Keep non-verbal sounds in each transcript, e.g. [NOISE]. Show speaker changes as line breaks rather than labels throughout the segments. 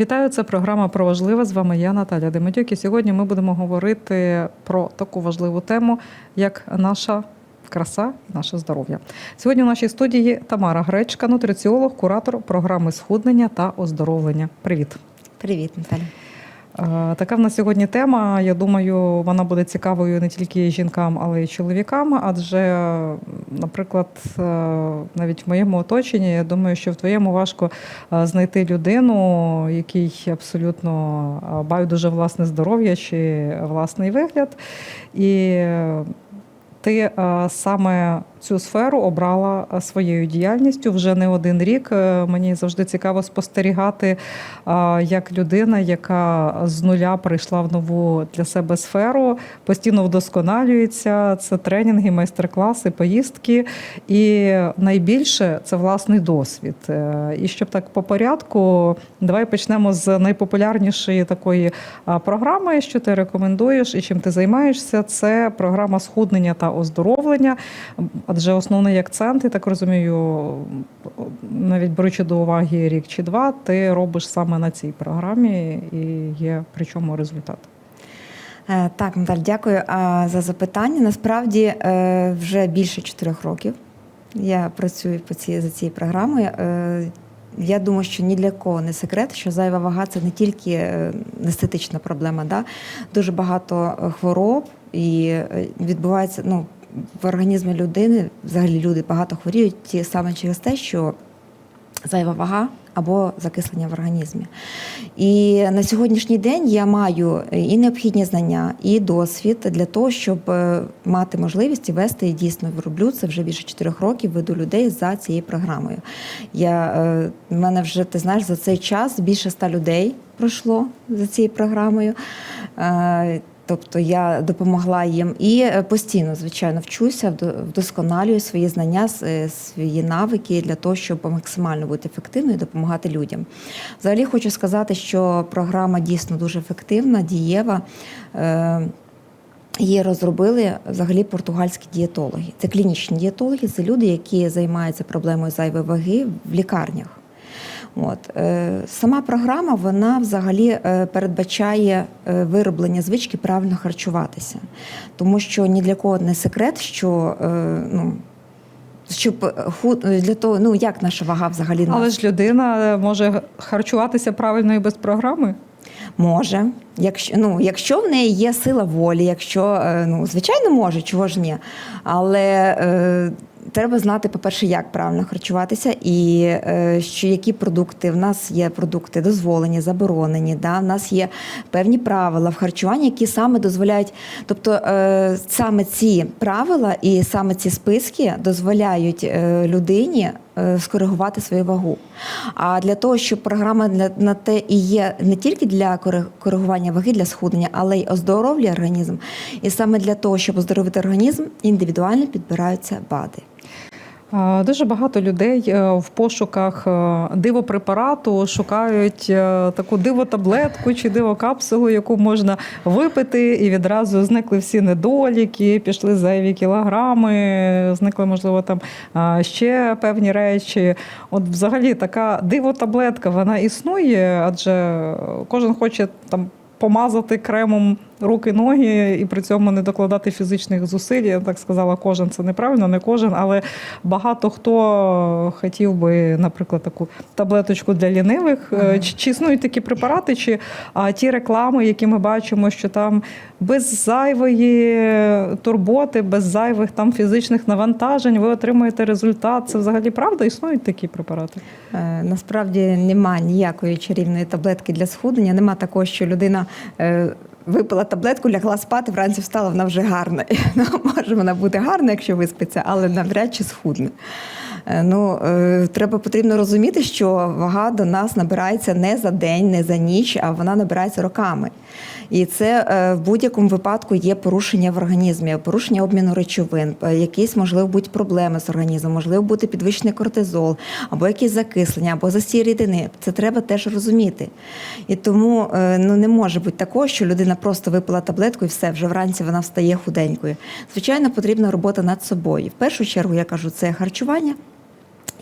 Вітаю, це програма про важливе. З вами я Наталя Демидюк. І сьогодні ми будемо говорити про таку важливу тему, як наша краса і наше здоров'я. Сьогодні в нашій студії Тамара Гречка, нутриціолог, куратор програми схуднення та оздоровлення. Привіт.
Привіт, Наталя.
Така в нас сьогодні тема. Я думаю, вона буде цікавою не тільки жінкам, але й чоловікам. Адже, наприклад, е, навіть в моєму оточенні, я думаю, що в твоєму важко е, знайти людину, який абсолютно е, байдуже власне здоров'я чи власний вигляд. І ти е, саме цю сферу обрала е, своєю діяльністю вже не один рік. Е, Мені завжди цікаво спостерігати, як людина, яка з нуля прийшла в нову для себе сферу, постійно вдосконалюється. Це тренінги, майстер-класи, поїздки. І найбільше це власний досвід. І щоб так по порядку, давай почнемо з найпопулярнішої такої програми, що ти рекомендуєш і чим ти займаєшся. Це програма схуднення та оздоровлення. Адже основний акцент, я так розумію, навіть беручи до уваги рік чи два, ти робиш саме на цій програмі і є причому результат.
Е, Так, Наталь, дякую за запитання. Насправді е, вже більше чотирьох років я працюю по цій, за цією програмою. Е, Я думаю, що ні для кого не секрет, що зайва вага це не тільки естетична проблема. Да? Дуже багато хвороб і е, відбувається ну, в організмі людини, взагалі люди багато хворіють ті саме через те, що зайва вага або закислення в організмі. І на сьогоднішній день я маю і необхідні знання, і досвід для того, щоб е, мати можливість вести і дійсно роблю це вже більше чотирьох років. Веду людей за цією програмою. Я е, в мене вже ти знаєш за цей час більше ста людей пройшло за цією програмою. Тобто я допомогла їм і е, постійно, звичайно, вчуся, вдосконалюю свої знання, е, свої навики для того, щоб максимально бути ефективною і допомагати людям. Взагалі хочу сказати, що програма дійсно дуже ефективна, дієва. Е, Її розробили взагалі португальські дієтологи. Це клінічні дієтологи, це люди, які займаються проблемою зайвої ваги в лікарнях. От е, сама програма вона взагалі е, передбачає е, вироблення звички правильно харчуватися, тому що ні для кого не секрет, що ну. Щоб для того, ну як наша вага взагалі
Але ж людина може харчуватися правильно і без програми.
Може, якщо ну, якщо в неї є сила волі, якщо ну звичайно може, чого ж ні. Але е, треба знати, по-перше, як правильно харчуватися, і е, що які продукти в нас є продукти дозволені, заборонені. Да? В нас є певні правила в харчуванні, які саме дозволяють. Тобто е, саме ці правила і саме ці списки дозволяють е, людині скоригувати свою вагу. А для того, щоб програма для на те і є не тільки для кори- коригування ваги, для схуднення, але й оздоровлює організм. І саме для того, щоб оздоровити організм, індивідуально підбираються БАДи.
Е, Дуже багато людей е, в пошуках е, дивопрепарату шукають таку дивотаблетку чи дивокапсулу, яку можна випити, і відразу зникли всі недоліки, пішли зайві кілограми, зникли, можливо, там ще певні речі. От, взагалі, така дивотаблетка вона існує, адже кожен хоче там. Помазати кремом руки, ноги і при цьому не докладати фізичних зусиль. Я так сказала, кожен це неправильно, не кожен, але багато хто хотів би, наприклад, таку таблеточку для лінивих. Е, Чи, чи існують такі препарати, чи а, ті реклами, які ми бачимо, що там без зайвої турботи, без зайвих там фізичних навантажень ви отримуєте результат. Це взагалі правда? Існують такі препарати?
Е, Насправді немає ніякої чарівної таблетки для схуднення. Нема такого, що людина е, випила таблетку, лягла спати, вранці встала, вона вже гарна. Ну, [LAUGHS] може вона бути гарна, якщо виспиться, але навряд чи схудне. Е, Ну, е, треба потрібно розуміти, що вага до нас набирається не за день, не за ніч, а вона набирається роками. І це е, в будь-якому випадку є порушення в організмі, порушення обміну речовин, е, якісь можливо бути проблеми з організмом, можливо бути підвищений кортизол, або якісь закислення, або застій рідини. Це треба теж розуміти. І тому е, ну не може бути такого, що людина просто випила таблетку і все, вже вранці вона встає худенькою. Звичайно, потрібна робота над собою. В першу чергу я кажу, це харчування.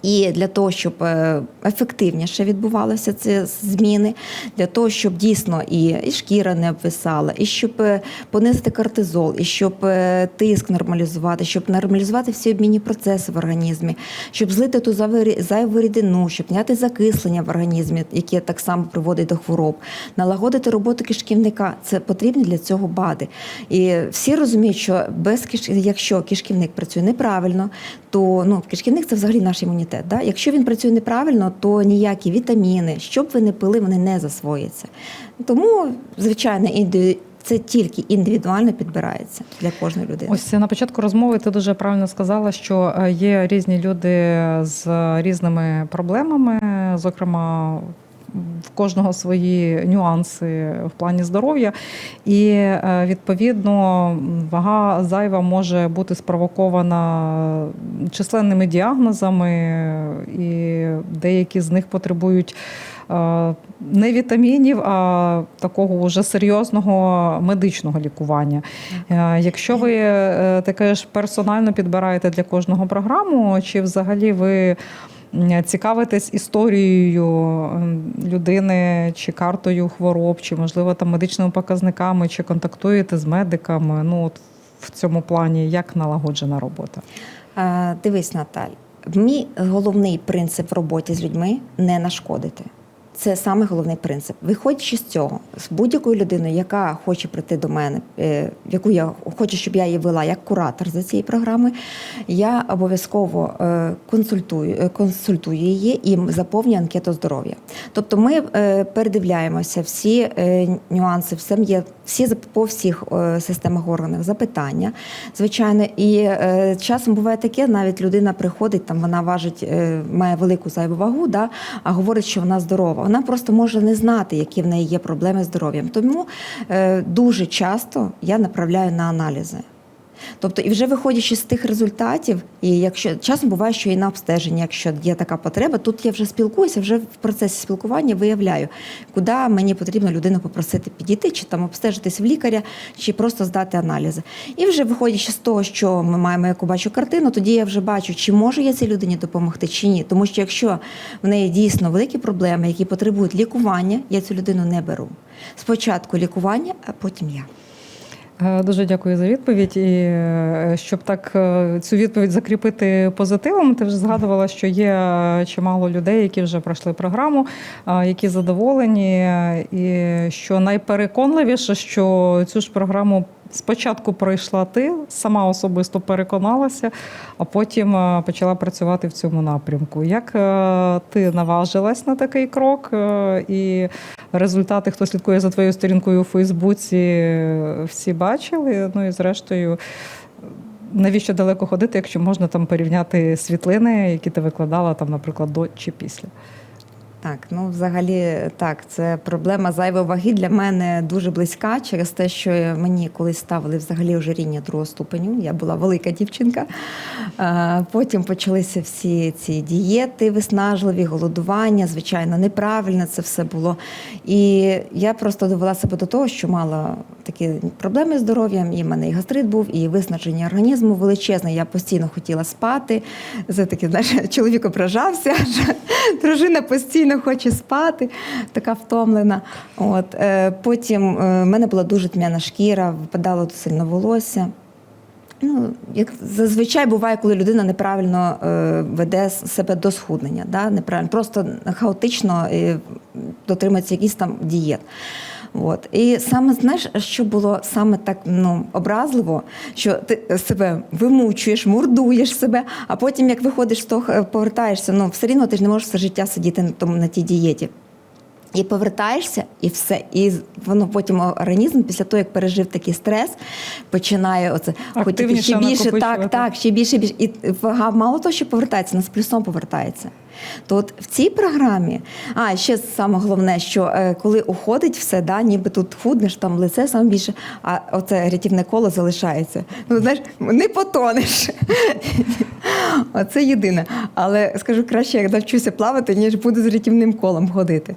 І для того, щоб е, ефективніше відбувалися ці зміни, для того, щоб дійсно і, і шкіра не обвисала, і щоб е, понизити кортизол, і щоб е, тиск нормалізувати, щоб нормалізувати всі обмінні процеси в організмі, щоб злити ту зайву- рідину, щоб зняти закислення в організмі, яке так само приводить до хвороб, налагодити роботу кишківника. Це потрібні для цього БАДи. І всі розуміють, що без киш... якщо кишківник працює неправильно, то ну, кишківник це взагалі наш імунітет. Да? Якщо він працює неправильно, то ніякі вітаміни, що б ви не пили, вони не засвояться. Тому, звичайно, це тільки індивідуально підбирається для кожної людини.
Ось на початку розмови ти дуже правильно сказала, що е, є різні люди з різними проблемами, зокрема. В кожного свої нюанси в плані здоров'я, і е, відповідно вага зайва може бути спровокована численними діагнозами, і деякі з них потребують е, не вітамінів, а такого вже серйозного медичного лікування. Е, Якщо ви таке ж персонально підбираєте для кожного програму, чи взагалі ви м, цікавитесь історією людини, чи картою хвороб, чи можливо там медичними показниками, чи контактуєте з медиками? Ну от в цьому плані як налагоджена робота?
Е, Дивись, Наталь, мій головний принцип в роботі з людьми не нашкодити. Це саме головний принцип. Виходячи з цього, з будь-якою людиною, яка хоче прийти до мене, е, яку я хочу, щоб я її вела як куратор за цієї програми, я обов'язково е, консультую, е, консультую її і заповнюю анкету здоров'я. Тобто ми передивляємося всі нюанси, все є всі по всіх е, системах органах запитання, звичайно. І е, часом буває таке, навіть людина приходить, там вона важить, е, має велику зайву вагу, да, а говорить, що вона здорова. Вона просто може не знати, які в неї є проблеми з здоров'ям. Тому дуже часто я направляю на аналізи. Тобто, і вже виходячи з тих результатів, і якщо часом буває, що і на обстеження, якщо є така потреба, тут я вже спілкуюся, вже в процесі спілкування виявляю, куди мені потрібно людину попросити підійти, чи там обстежитись в лікаря, чи просто здати аналізи. І вже виходячи з того, що ми маємо яку бачу картину, тоді я вже бачу, чи можу я цій людині допомогти, чи ні. Тому що якщо в неї дійсно великі проблеми, які потребують лікування, я цю людину не беру. Спочатку лікування, а потім я.
Е, Дуже дякую за відповідь. І е, щоб так е, цю відповідь закріпити позитивом, ти вже згадувала, що є чимало людей, які вже пройшли програму, які задоволені, і що найпереконливіше, що цю ж програму. Спочатку пройшла ти, сама особисто переконалася, а потім е, почала працювати в цьому напрямку. Як е, ти наважилась на такий крок? е, І результати, хто слідкує за твоєю сторінкою у Фейсбуці, всі бачили. Ну і зрештою, навіщо далеко ходити, якщо можна там порівняти світлини, які ти викладала, там, наприклад, до чи після.
Так, ну взагалі так, це проблема зайвої ваги для мене дуже близька через те, що мені колись ставили взагалі ожиріння другого ступеню. Я була велика дівчинка. Потім почалися всі ці дієти виснажливі, голодування, звичайно, неправильно це все було. І я просто довела себе до того, що мала такі проблеми з здоров'ям, і в мене і гастрит був, і виснаження організму величезне. Я постійно хотіла спати. Це таки, знаєш, [LAUGHS] чоловік ображався, [LAUGHS] дружина постійно хоче спати, така втомлена. От, е, потім е, в мене була дуже тьмяна шкіра, випадало сильно волосся. Ну, як зазвичай буває, коли людина неправильно е, веде себе до схуднення, да? неправильно, просто хаотично е, дотримується якийсь там дієт. От. І саме знаєш, що було саме так ну, образливо, що ти себе вимучуєш, мордуєш себе, а потім, як виходиш з того, е, повертаєшся, ну все рівно ти ж не можеш все життя сидіти на тому на тій дієті. І повертаєшся, і все. І воно потім організм, після того, як пережив такий стрес, починає оце хотіти ще більше, так, так, ще більше, більше. І вага мало того, що повертається, вона з плюсом повертається. То от в цій програмі, а ще саме головне, що е, коли уходить все, да, ніби тут худнеш, там лице саме більше, а оце рятівне коло залишається. Ну, знаєш, не потонеш. [LAUGHS] Оце єдине. Але скажу краще, як навчуся плавати, ніж буду з рятівним колом ходити.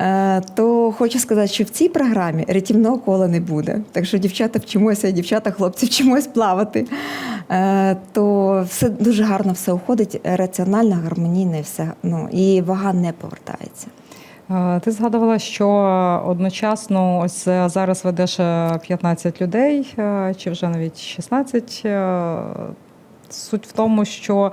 Е, То хочу сказати, що в цій програмі рятівного кола не буде. Так що дівчата вчимося, дівчата, хлопці, вчимось плавати. е, то все дуже гарно все уходить, раціонально, гармонійно і все. Ну і вага не повертається.
Е, Ти згадувала, що одночасно ось зараз ведеш е, 15 людей, чи вже навіть 16. Суть в тому, що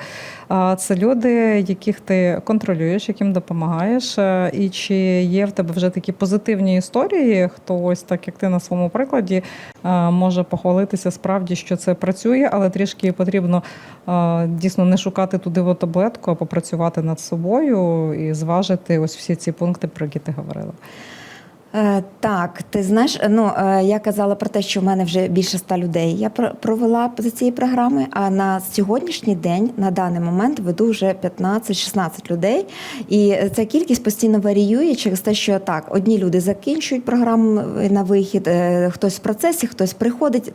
це люди, яких ти контролюєш, яким допомагаєш. Е, І чи є в тебе вже такі позитивні історії, хто ось так як ти на своєму прикладі е, може похвалитися справді, що це працює, але трішки потрібно е, дійсно не шукати туди в таблетку, а попрацювати над собою і зважити ось всі ці пункти, про які ти говорила.
Е, Так, ти знаєш, ну е, я казала про те, що в мене вже більше ста людей я провела за цієї програми. А на сьогоднішній день, на даний момент, веду вже 15-16 людей. І ця кількість постійно варіює через те, що так, одні люди закінчують програму на вихід, е, хтось в процесі, хтось приходить.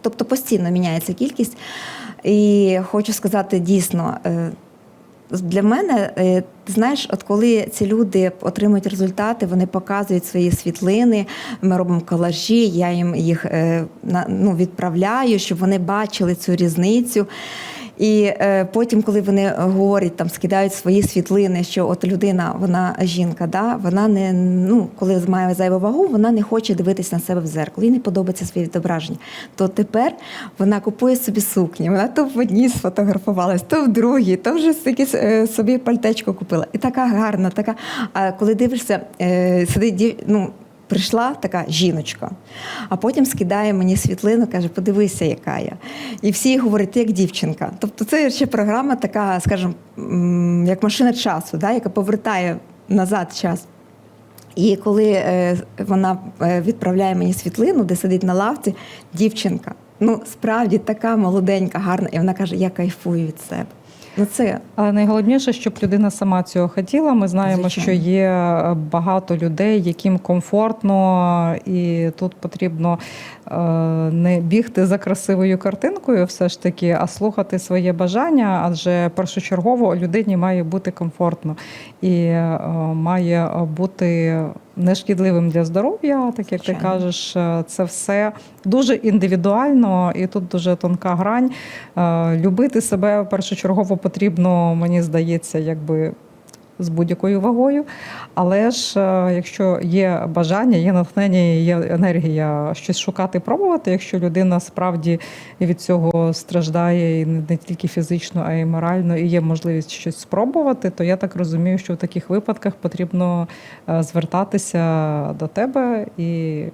Тобто постійно міняється кількість. І хочу сказати дійсно. Для мене, е, ти знаєш, от коли ці люди отримують результати, вони показують свої світлини, ми робимо колажі, я їм їх е, ну, відправляю, щоб вони бачили цю різницю. І е, потім, коли вони говорять, там скидають свої світлини, що от людина, вона жінка, да, вона не ну, коли має зайву вагу, вона не хоче дивитись на себе в зеркало, їй не подобається своє відображення. То тепер вона купує собі сукні. Вона то в одній сфотографувалась, то в другій, то вже е, собі пальтечко купила. І така гарна, така. А коли дивишся, е, сидить ну, Прийшла така жіночка, а потім скидає мені світлину, каже: подивися, яка я. І всі говорять, як дівчинка. Тобто це ще програма така, скажімо, як машина часу, да, яка повертає назад час. І коли е, вона е, відправляє мені світлину, де сидить на лавці, дівчинка, ну справді така молоденька, гарна, і вона каже: Я кайфую від себе. Ну це
А найголовніше, щоб людина сама цього хотіла. Ми знаємо,
Звичайно.
що є багато людей, яким комфортно, і тут потрібно е, не бігти за красивою картинкою, все ж таки, а слухати своє бажання, адже першочергово людині має бути комфортно і е, має бути нешкідливим для здоров'я, так як ти кажеш, е, це все дуже індивідуально, і тут дуже тонка грань. Е, Любити себе першочергово потрібно, мені здається, якби. З будь-якою вагою, але ж е, якщо є бажання, є натхнення, є енергія щось шукати, пробувати. Якщо людина справді від цього страждає і не тільки фізично, а й морально, і є можливість щось спробувати, то я так розумію, що в таких випадках потрібно е, звертатися до тебе і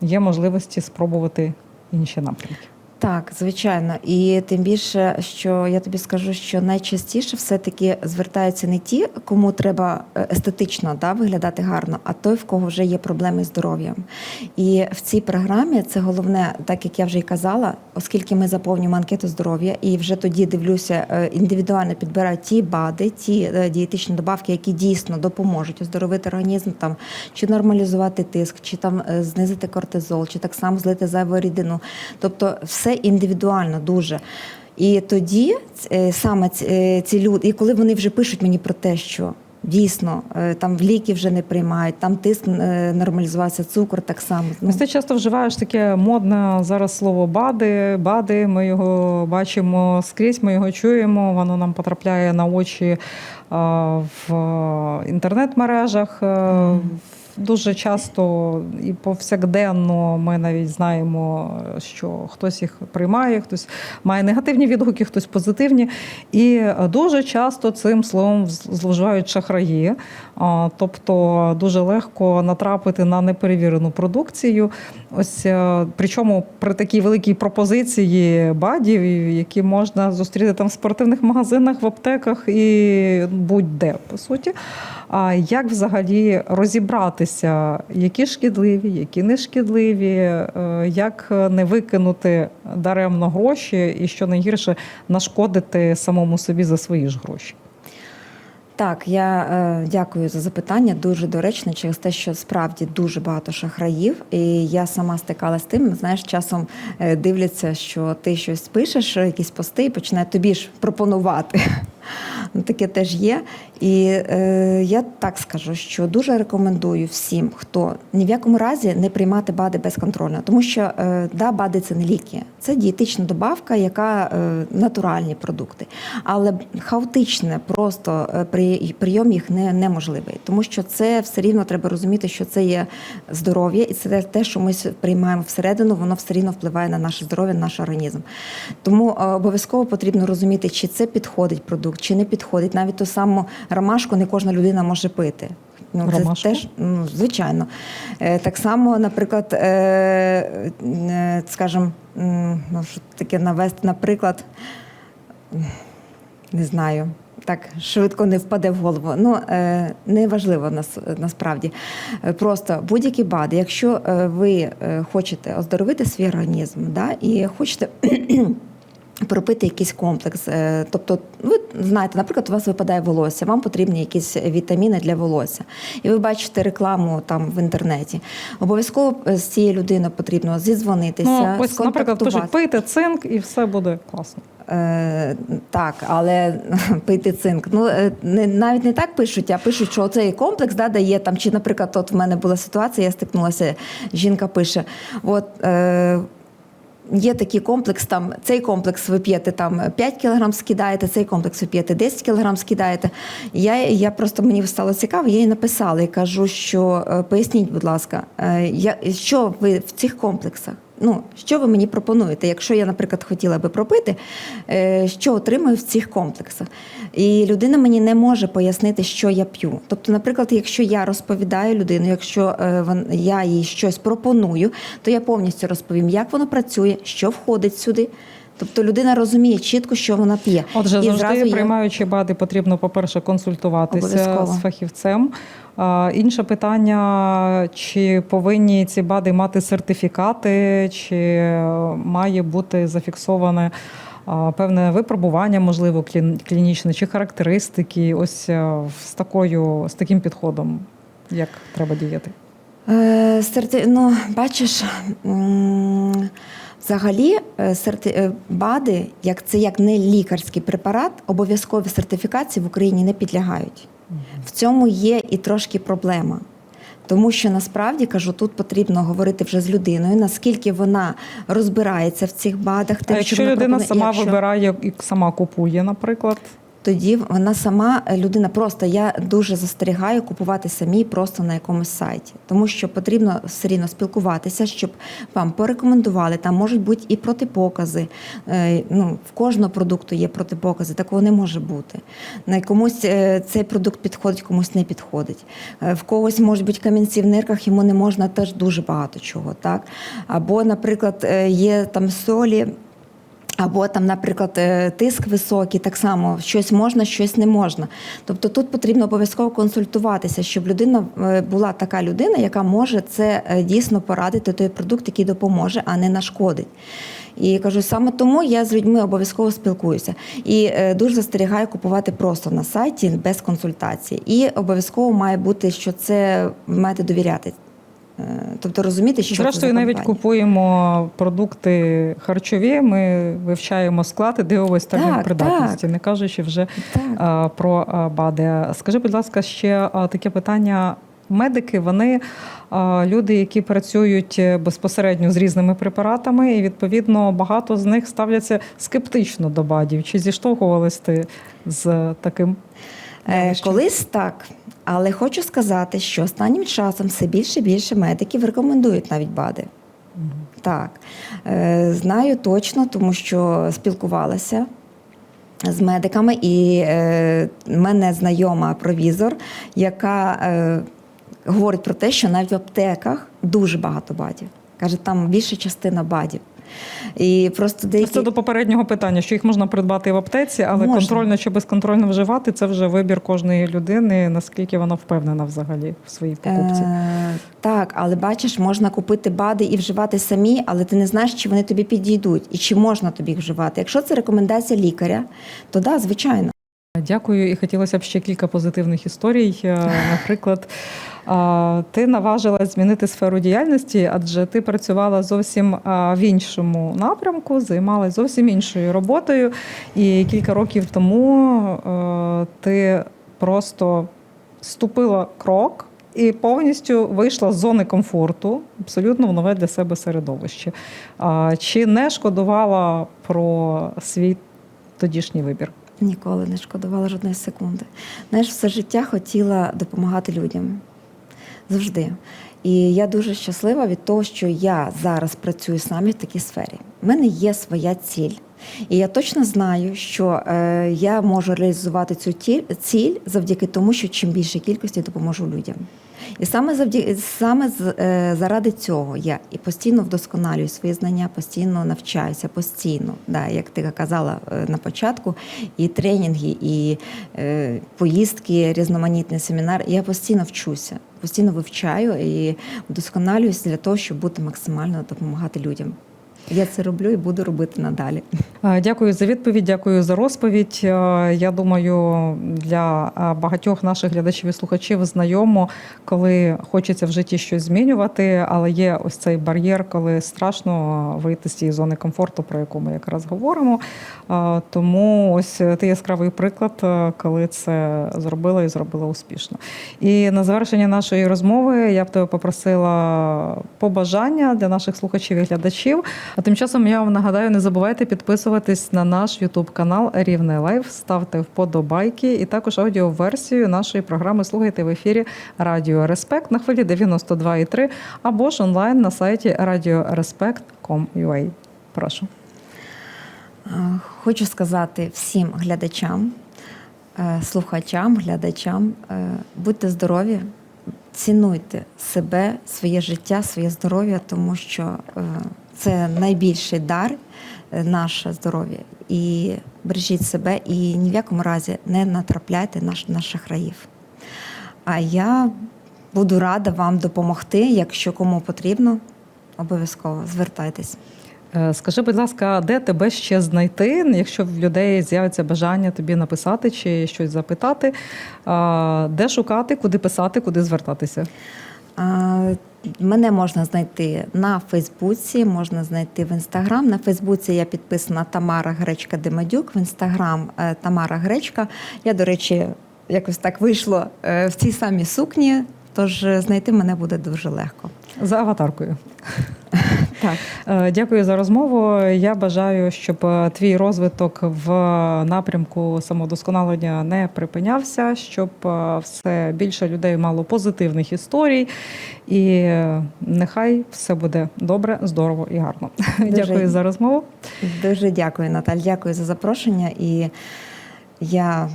є можливості спробувати інші напрямки.
Так, звичайно, і тим більше, що я тобі скажу, що найчастіше все-таки звертаються не ті, кому треба е, естетично да, виглядати гарно, а той, в кого вже є проблеми з здоров'ям. І в цій програмі це головне, так як я вже й казала, оскільки ми заповнюємо анкету здоров'я, і вже тоді дивлюся, е, індивідуально підбираю ті БАДи, ті е, дієтичні добавки, які дійсно допоможуть оздоровити організм, там чи нормалізувати тиск, чи там знизити кортизол, чи так само злити зайву рідину. Тобто все індивідуально дуже. І тоді е, саме ці, е, люди, і коли вони вже пишуть мені про те, що дійсно е, там ліки вже не приймають, там тиск нормалізувався, цукор так само. Ну,
ти часто вживаєш таке модне зараз слово бади. Бади. Ми його бачимо скрізь, ми його чуємо. Воно нам потрапляє на очі в інтернет-мережах. Е, Дуже часто і повсякденно ми навіть знаємо, що хтось їх приймає, хтось має негативні відгуки, хтось позитивні. І дуже часто цим словом зловживають шахраї. Тобто дуже легко натрапити на неперевірену продукцію. Ось е, причому при такій великій пропозиції бадів, які можна зустріти там в спортивних магазинах, в аптеках і будь-де по суті. А як взагалі розібратися, які шкідливі, які не шкідливі, е, як не викинути даремно гроші, і що найгірше нашкодити самому собі за свої ж гроші?
Так, я е, дякую за запитання. Дуже доречно через те, що справді дуже багато шахраїв, і я сама стикалася з тим. Знаєш, часом е, дивляться, що ти щось пишеш, якісь пости, і починають тобі ж пропонувати. Ну, таке теж є. І е, я так скажу, що дуже рекомендую всім, хто ні в якому разі не приймати БАДи безконтрольно, тому що е, да, БАДи це не ліки, це дієтична добавка, яка е, натуральні продукти. Але хаотичне просто е, при- прийом їх не, неможливий, тому що це все рівно треба розуміти, що це є здоров'я, і це те, що ми приймаємо всередину, воно все рівно впливає на наше здоров'я, на наш організм. Тому е, обов'язково потрібно розуміти, чи це підходить продукт, чи не підходить. Навіть ту саму ромашку не кожна людина може пити. Ну, це
Ромашку?
теж ну, звичайно. Е, так само, наприклад, е, е, скажімо, ну, що таке навести, наприклад, не знаю. Так швидко не впаде в голову. Ну не важливо нас насправді. Просто будь-які БАДи, якщо ви хочете оздоровити свій організм, да, і хочете. [CLEARS THROAT] Пропити якийсь комплекс, тобто, ви знаєте, наприклад, у вас випадає волосся, вам потрібні якісь вітаміни для волосся, і ви бачите рекламу там в інтернеті. Обов'язково е, з цією людиною потрібно зідзвонитися,
Ну, ось, наприклад, пишуть пийте цинк і все буде класно.
Е, так, але [LAUGHS] пийти цинк. Ну е, не навіть не так пишуть, а пишуть, що цей комплекс да, дає там. Чи, наприклад, от в мене була ситуація, я стикнулася, жінка пише: от. Е, Є такий комплекс, там цей комплекс ви п'єте там 5 кг скидаєте, цей комплекс ви п'єте 10 кг скидаєте. Я, я просто мені стало цікаво, я їй написала і кажу, що е, поясніть, будь ласка, е, я, що ви в цих комплексах? Ну, що ви мені пропонуєте? Якщо я, наприклад, хотіла би пропити, е, що отримую в цих комплексах? І людина мені не може пояснити, що я п'ю. Тобто, наприклад, якщо я розповідаю людину, якщо е, я їй щось пропоную, то я повністю розповім, як воно працює, що входить сюди. Тобто людина розуміє чітко, що вона п'є.
Отже,
І
завжди приймаючи БАДи, потрібно, по-перше, консультуватися
Обов'язково.
з фахівцем. Інше питання: чи повинні ці БАДи мати сертифікати, чи має бути зафіксоване певне випробування, можливо, клін- клінічне, чи характеристики, ось е, з такою з таким підходом, як треба діяти?
Е, серти... Ну, бачиш, м, взагалі е, серти... е, БАДи, як це як не лікарський препарат, обов'язкові сертифікації в Україні не підлягають. В цьому є і трошки проблема. Тому що насправді кажу, тут потрібно говорити вже з людиною, наскільки вона розбирається в цих БАДах.
А
тим, що
якщо людина
пропонує.
сама
Якщо-
вибирає і сама купує, наприклад,
тоді вона сама е, людина просто я дуже застерігаю купувати самі просто на якомусь сайті, тому що потрібно все рівно спілкуватися, щоб вам порекомендували. Там можуть бути і протипокази. Е, Ну в кожного продукту є протипокази. Такого не може бути. На комусь е, цей продукт підходить, комусь не підходить. В когось можуть бути камінці в нирках, йому не можна теж дуже багато чого. Так або, наприклад, є там солі. Або там, наприклад, е, тиск високий, так само щось можна, щось не можна. Тобто тут потрібно обов'язково консультуватися, щоб людина е, була така людина, яка може це е, дійсно порадити той продукт, який допоможе, а не нашкодить. І кажу, саме тому я з людьми обов'язково спілкуюся і дуже застерігаю купувати просто на сайті без консультації. І обов'язково має бути, що це маєте довіряти. Е, Тобто розуміти, що це
Зрештою,
за
навіть купуємо продукти харчові. Ми вивчаємо склад і дивимося термін
Так,
придатності, не кажучи вже
Так.
про а, БАДи. Скажи, будь ласка, ще таке питання. Медики, вони люди, які працюють е, безпосередньо з різними препаратами, і відповідно багато з них ставляться скептично до БАДів. Чи зіштовхувались ти з таким?
Е. Колись так. Але хочу сказати, що останнім часом все більше і більше медиків рекомендують навіть БАДи. Так. Е, Знаю точно, тому що спілкувалася з медиками, і е, мене знайома провізор, яка е, говорить про те, що навіть в аптеках дуже багато БАДів. Каже, там більша частина БАДів. І просто деякі...
Це до попереднього питання, що їх можна придбати і в аптеці, але
Можна.
контрольно чи безконтрольно вживати це вже вибір кожної людини, наскільки вона впевнена взагалі в своїй покупці.
Е, так, але бачиш, можна купити БАДи і вживати самі, але ти не знаєш, чи вони тобі підійдуть і чи можна тобі їх вживати. Якщо це рекомендація лікаря, то да, звичайно.
Дякую, і хотілося б ще кілька позитивних історій. Е, [LAUGHS] Наприклад, Ти наважилась змінити сферу діяльності, адже ти працювала зовсім в іншому напрямку, займалась зовсім іншою роботою. І кілька років тому ти просто ступила крок. І повністю вийшла з зони комфорту, абсолютно в нове для себе середовище. Чи не шкодувала про свій тодішній вибір?
Ніколи не шкодувала жодної секунди. Знаєш, все життя хотіла допомагати людям. Завжди. І я дуже щаслива від того, що я зараз працюю саме в такій сфері. У мене є своя ціль. І я точно знаю, що е, я можу реалізувати цю ціль завдяки тому, що чим більше кількості допоможу людям. І саме завдяки саме з- е, заради цього я і постійно вдосконалюю свої знання, постійно навчаюся, постійно. Да, як ти казала е, на початку, і тренінги, і е, поїздки, різноманітні семінари. Я постійно вчуся, постійно вивчаю і вдосконалююсь для того, щоб бути максимально допомагати людям. Я це роблю і буду робити надалі.
Е, Дякую за відповідь, дякую за розповідь. Е, Я думаю, для е, багатьох наших глядачів і слухачів знайомо, коли хочеться в житті щось змінювати, але є ось цей бар'єр, коли страшно вийти з цієї зони комфорту, про яку ми якраз говоримо. Е, Тому ось ти яскравий приклад, е, коли це зробила і зробила успішно. І на завершення нашої розмови я б тебе попросила побажання для наших слухачів і глядачів. А тим часом я вам нагадаю, не забувайте підписуватись на наш Ютуб канал Рівне Лайф, ставте вподобайки і також аудіоверсію нашої програми слухайте в ефірі Радіо Респект на хвилі 92,3 або ж онлайн на сайті radioRespect.com.ua. Прошу.
Е, Хочу сказати всім глядачам, е, слухачам, глядачам, е, будьте здорові, цінуйте себе, своє життя, своє здоров'я, тому що це найбільший дар е, наше здоров'я. І бережіть себе і ні в якому разі не натрапляйте на, на шахраїв. А я буду рада вам допомогти, якщо кому потрібно, обов'язково звертайтесь.
Е, Скажи, будь ласка, де тебе ще знайти, якщо в людей з'явиться бажання тобі написати чи щось запитати? Де шукати, куди писати, куди звертатися?
Мене можна знайти на Фейсбуці, можна знайти в Інстаграм. На Фейсбуці я підписана Тамара Гречка Демадюк, в Інстаграм е, Тамара Гречка. Я, до речі, якось так вийшло е, в цій самій сукні, тож е, знайти мене буде дуже легко.
За аватаркою. [LAUGHS]
Так.
Е, Дякую за розмову. Я бажаю, щоб е, твій розвиток в напрямку самодосконалення не припинявся, щоб е, все більше людей мало позитивних історій, і нехай все буде добре, здорово і гарно. [LAUGHS] Дякую за розмову.
Дуже дякую, Наталь. Дякую за запрошення. І я,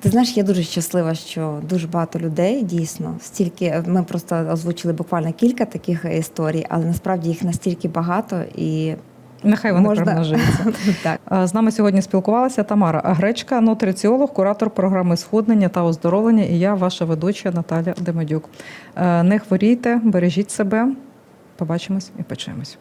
ти знаєш, я дуже щаслива, що дуже багато людей дійсно стільки. Ми просто озвучили буквально кілька таких історій, але насправді їх настільки багато і
Нехай вони
Можна-
примножуються. [LAUGHS]
так.
Е, З нами сьогодні спілкувалася Тамара Гречка, нутриціолог, куратор програми схуднення та оздоровлення. І я, ваша ведуча Наталя Демедюк. Е, Не хворійте, бережіть себе. Побачимось і почуємось.